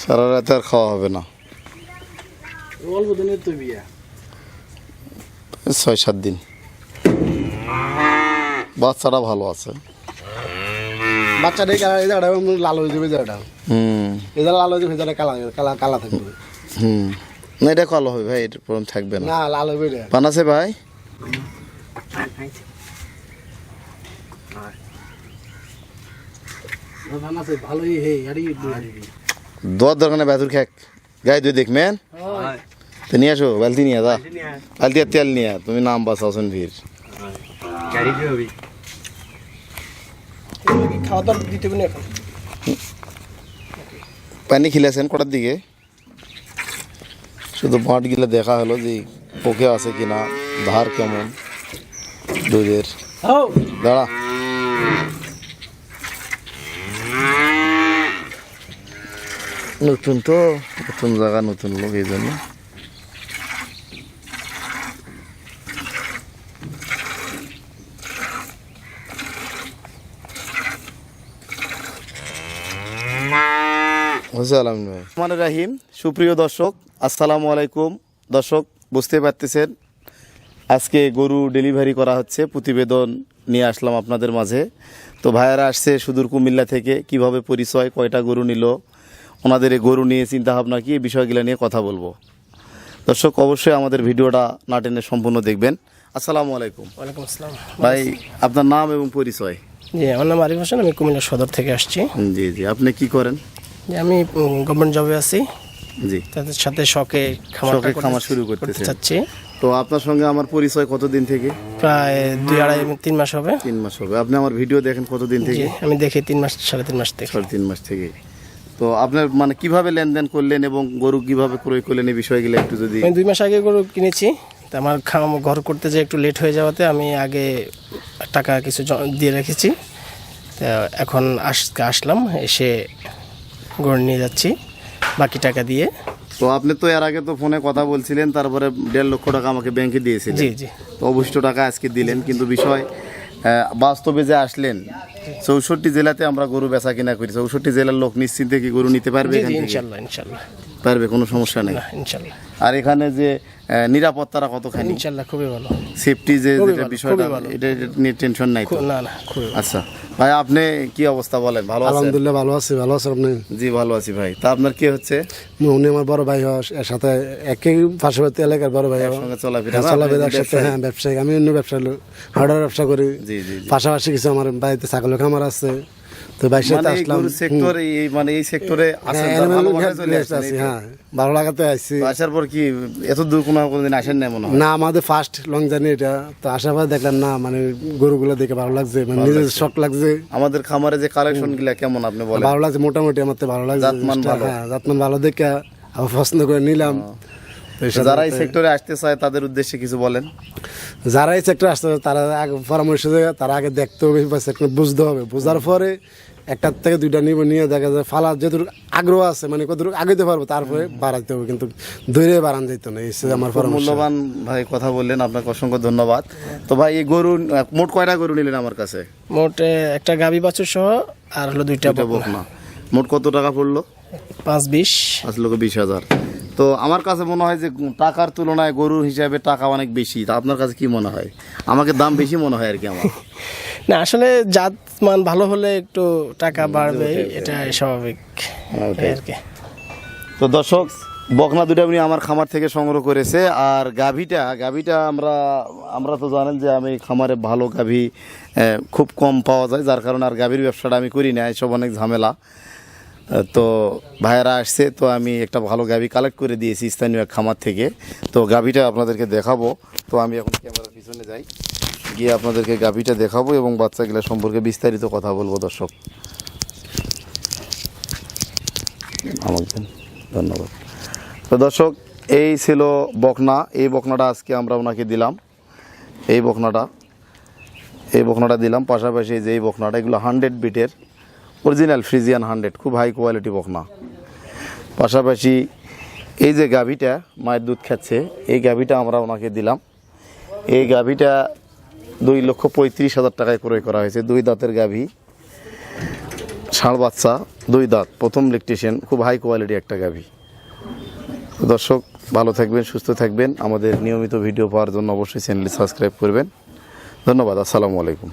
সারা রাতে আর খাওয়া হবে না। অল্প দিনের তো বিয়া। ছয় সাত দিন। বাচ্চাটা ভালো আছে। বাচ্চাটা এই জায়গাটা এমন লাল হয়ে যাবে এই জায়গাটা হুম। এই জায়গা লাল হয়ে যাবে জায়গাটা কালা কালা কালা থাকবে। হুম। না এটা কালো হবে ভাই এটা প্রবলেম থাকবে না। না লাল হবে এটা। পান ভাই ধান আছে ভালোই হে আরে দোয়ার দরকার নেই বাথুর খেক। গায়ে দুই দেখবেন তো নিয়ে আসো বালতি নিয়ে দা বালতি আর তেল নিয়ে তুমি নাম বাঁচাও শুন ভিড় খাওয়া দাওয়া দিতে এখন? পানি খিলেছেন কটার দিকে? শুধু বাঁটগুলো দেখা হলো যে ওকে আছে কিনা ধার কেমন দুধের। দাঁড়া। নতুন তো, নতুন জায়গা, নতুন লোক, এই জন্য। রাহিম, সুপ্রিয় দর্শক, আসসালামু আলাইকুম। দর্শক, বুঝতে পারতেছেন, আজকে গরু ডেলিভারি করা হচ্ছে, প্রতিবেদন নিয়ে আসলাম আপনাদের মাঝে। তো ভাইয়ারা আসছে সুদূর কুমিল্লা থেকে, কীভাবে পরিচয়, কয়টা গরু নিল ওনাদের এই গরু নিয়ে চিন্তা ভাবনা কি এই বিষয়গুলো নিয়ে কথা বলব। দর্শক অবশ্যই আমাদের ভিডিওটা না টেনে সম্পূর্ণ দেখবেন। আসসালামু আলাইকুম। ওয়ালাইকুম আসসালাম। ভাই আপনার নাম এবং পরিচয়? জি আমার নাম আরিফ হোসেন আমি কুমিল্লা সদর থেকে আসছি। জি জি আপনি কি করেন? যে আমি গভর্নমেন্ট জবে আছি। জি। তাদের সাথে শখে শখে খামার শুরু করতে চাচ্ছি। তো আপনার সঙ্গে আমার পরিচয় কতদিন থেকে? প্রায় দুই আড়াই তিন মাস হবে। তিন মাস হবে। আপনি আমার ভিডিও দেখেন কতদিন থেকে? আমি দেখি তিন মাস সাড়ে তিন মাস থেকে। সাড়ে তিন মাস থেকে। তো আপনার মানে কীভাবে লেনদেন করলেন এবং গরু কীভাবে ক্রয় করলেন এই বিষয়গুলো একটু যদি আমি দুই মাস আগে গরু কিনেছি। তা আমার খাম ঘর করতে যে একটু লেট হয়ে যাওয়াতে আমি আগে টাকা কিছু দিয়ে রেখেছি। তা এখন আজকে আসলাম এসে গরু নিয়ে যাচ্ছি বাকি টাকা দিয়ে। তো আপনি তো এর আগে তো ফোনে কথা বলছিলেন তারপরে দেড় লক্ষ টাকা আমাকে ব্যাংকে দিয়েছিলেন। জি জি। তো অবশিষ্ট টাকা আজকে দিলেন কিন্তু বিষয় বাস্তবে যে আসলেন চৌষট্টি জেলাতে আমরা গরু বেচা কিনা করি চৌষট্টি জেলার লোক নিশ্চিন্তে কি গরু নিতে পারবে? ইনশাল্লাহ ইনশাল্লাহ পারবে কোনো সমস্যা নেই। ইনশাল্লাহ। আর এখানে যে নিরাপত্তারা কতখানি? ইনশাল্লাহ খুবই ভালো। সেফটি যে যেটা বিষয়টা এটা নিয়ে টেনশন নাই তো? না না খুবই আচ্ছা ভাই আপনি কি অবস্থা বলেন? ভালো আছেন? আলহামদুলিল্লাহ ভালো আছি। ভালো আছে আপনি? জি ভালো আছি ভাই। তা আপনার কি হচ্ছে? উনি আমার বড় ভাই হয় এর সাথে একই পার্শ্ববর্তী এলাকার বড় ভাই। একসঙ্গে চলাফেরা হ্যাঁ, চলাফেরা একসাথে ব্যবসায়ী? হ্যাঁ ব্যবসায়িক আমি অন্য ব্যবসা হার্ডওয়ার ব্যবসা করি। জি জি। পাশাপাশি কিছু আমার বাড়িতে ছাগলের খামার আছে। তো সাথে মানে আসলাম। সেক্টর এই মানে এই সেক্টরে হ্যাঁ, ভালো এই তো। হ্যাঁ ভালো লাগাতে আসছি আসার পর কি এত দূর কোনো কোনোদিন আসেন না মনে হয়? না আমাদের ফার্স্ট লং জার্নি এটা। তো আসার পর দেখলাম না মানে গরুগুলো দেখে ভালো লাগছে মানে নিজের শখ লাগছে। আমাদের খামারে যে কালেকশনগুলা কেমন আপনি বলেন? ভালো লাগছে মোটামুটি আমার তো ভালো লাগছে। জাতমান ভালো। হ্যাঁ জাতমান ভালো দেখে আবার পছন্দ করে নিলাম। যারা এই সেক্টরে আসতে চায় তাদের উদ্দেশ্যে কিছু বলেন। যারা এই সেক্টর আসতে হবে, তারা আগে পরামর্শ দেবে তারা আগে দেখতে হবে বা সেক্টর বুঝতে হবে। বোঝার পরে একটার থেকে দুইটা নিব নিয়ে দেখা যায় ফালা যতটুকু আগ্রহ আছে মানে কতটুকু আগাইতে পারব তারপরে বাড়াইতে হবে কিন্তু ধরে বাড়ান যেত না এই আমার মূল্যবান ভাই কথা বললেন আপনাকে অসংখ্য ধন্যবাদ। তো ভাই এই গরু মোট কয়টা গরু নিলেন আমার কাছে? মোট একটা গাবি বাছুর সহ আর হলো দুইটা। বকনা। মোট কত টাকা পড়ল? পাঁচ বিশ। পাঁচ লক্ষ বিশ হাজার। তো আমার কাছে মনে হয় যে টাকার তুলনায় গরুর হিসাবে টাকা অনেক বেশি। তা আপনার কাছে কি মনে হয়? আমাকে দাম বেশি মনে হয় আর কি আমার। না আসলে জাত মান ভালো হলে একটু টাকা বাড়বে এটা স্বাভাবিক। আর কি। তো দর্শক বকনা দুটা উনি আমার খামার থেকে সংগ্রহ করেছে আর গাভীটা গাভীটা আমরা আমরা তো জানেন যে আমি খামারে ভালো গাভী খুব কম পাওয়া যায় যার কারণে আর গাভীর ব্যবসাটা আমি করি না এসব অনেক ঝামেলা। তো ভাইয়েরা আসছে, তো আমি একটা ভালো গাভি কালেক্ট করে দিয়েছি স্থানীয় এক খামার থেকে। তো গাভিটা আপনাদেরকে দেখাবো। তো আমি এখন ক্যামেরার পিছনে যাই। গিয়ে আপনাদেরকে গাভিটা দেখাবো এবং বাচ্চাগুলো সম্পর্কে বিস্তারিত কথা বলব, দর্শক। আমাকে। ধন্যবাদ। তো দর্শক, এই ছিল বকনা। এই বকনাটা আজকে আমরা ওনাকে দিলাম। এই বকনাটা এই বকনাটা দিলাম। পাশাপাশি যে এই বকনাটা, এগুলো হান্ড্রেড বিটের অরিজিনাল ফ্রিজিয়ান হান্ড্রেড, খুব হাই কোয়ালিটি বকনা। পাশাপাশি এই যে গাভীটা মায়ের দুধ খাচ্ছে, এই গাভীটা আমরা ওনাকে দিলাম। এই গাভীটা দুই লক্ষ পঁয়ত্রিশ হাজার টাকায় ক্রয় করা হয়েছে। দুই দাঁতের গাভী, ষাঁড় বাচ্চা, দুই দাঁত, প্রথম ইলেকট্রিশিয়ান খুব হাই কোয়ালিটি একটা গাভী। দর্শক, ভালো থাকবেন, সুস্থ থাকবেন। আমাদের নিয়মিত ভিডিও পাওয়ার জন্য অবশ্যই চ্যানেলটি সাবস্ক্রাইব করবেন। ধন্যবাদ, আসসালামু আলাইকুম।